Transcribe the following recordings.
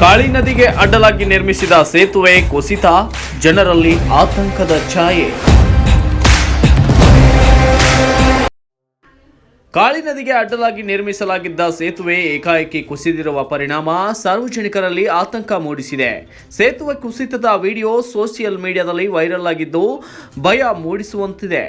ಕಾಳಿ ನದಿಗೆ ಅಡ್ಡಲಾಗಿ ನಿರ್ಮಿಸಿದ ಸೇತುವೆ ಕುಸಿತ, ಜನರಲ್ಲಿ ಆತಂಕದ ಛಾಯೆ. ಕಾಳಿ ನದಿಗೆ ಅಡ್ಡಲಾಗಿ ನಿರ್ಮಿಸಲಾಗಿದ್ದ ಸೇತುವೆ ಏಕಾಏಕಿ ಕುಸಿದಿರುವ ಪರಿಣಾಮ ಸಾರ್ವಜನಿಕರಲ್ಲಿ ಆತಂಕ ಮೂಡಿಸಿದೆ. ಸೇತುವೆ ಕುಸಿತದ ವಿಡಿಯೋ ಸೋಷಿಯಲ್ ಮೀಡಿಯಾದಲ್ಲಿ ವೈರಲ್ ಆಗಿದ್ದು ಭಯ ಮೂಡಿಸುವಂತಿದೆ.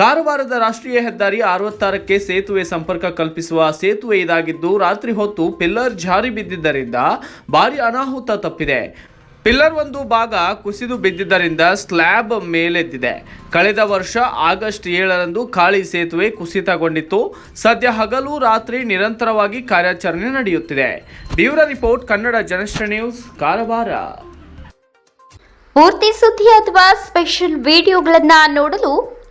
ಕಾರವಾರದ ರಾಷ್ಟ್ರೀಯ ಹೆದ್ದಾರಿ ಅರವತ್ತಾರಕ್ಕೆ ಸೇತುವೆ ಸಂಪರ್ಕ ಕಲ್ಪಿಸುವ ಸೇತುವೆ ಇದಾಗಿದ್ದು ರಾತ್ರಿ ಹೊತ್ತು ಪಿಲ್ಲರ್ ಜಾರಿ ಬಿದ್ದಿದ್ದರಿಂದ ಭಾರಿ ಅನಾಹುತ ತಪ್ಪಿದೆ. ಪಿಲ್ಲರ್ ಒಂದು ಭಾಗ ಕುಸಿದು ಬಿದ್ದಿದ್ದರಿಂದ ಸ್ಲ್ಯಾಬ್ ಮೇಲೆದ್ದಿದೆ. ಕಳೆದ ವರ್ಷ ಆಗಸ್ಟ್ ಏಳರಂದು ಖಾಳಿ ಸೇತುವೆ ಕುಸಿತಗೊಂಡಿತ್ತು. ಸದ್ಯ ಹಗಲು ರಾತ್ರಿ ನಿರಂತರವಾಗಿ ಕಾರ್ಯಾಚರಣೆ ನಡೆಯುತ್ತಿದೆ. Bureau report, Kannada Janashree news, Karwar. ಪೂರ್ತಿ ಸುದ್ದಿ ಅಥವಾ ಸ್ಪೆಷಲ್ ವಿಡಿಯೋಗಳನ್ನು ನೋಡಲು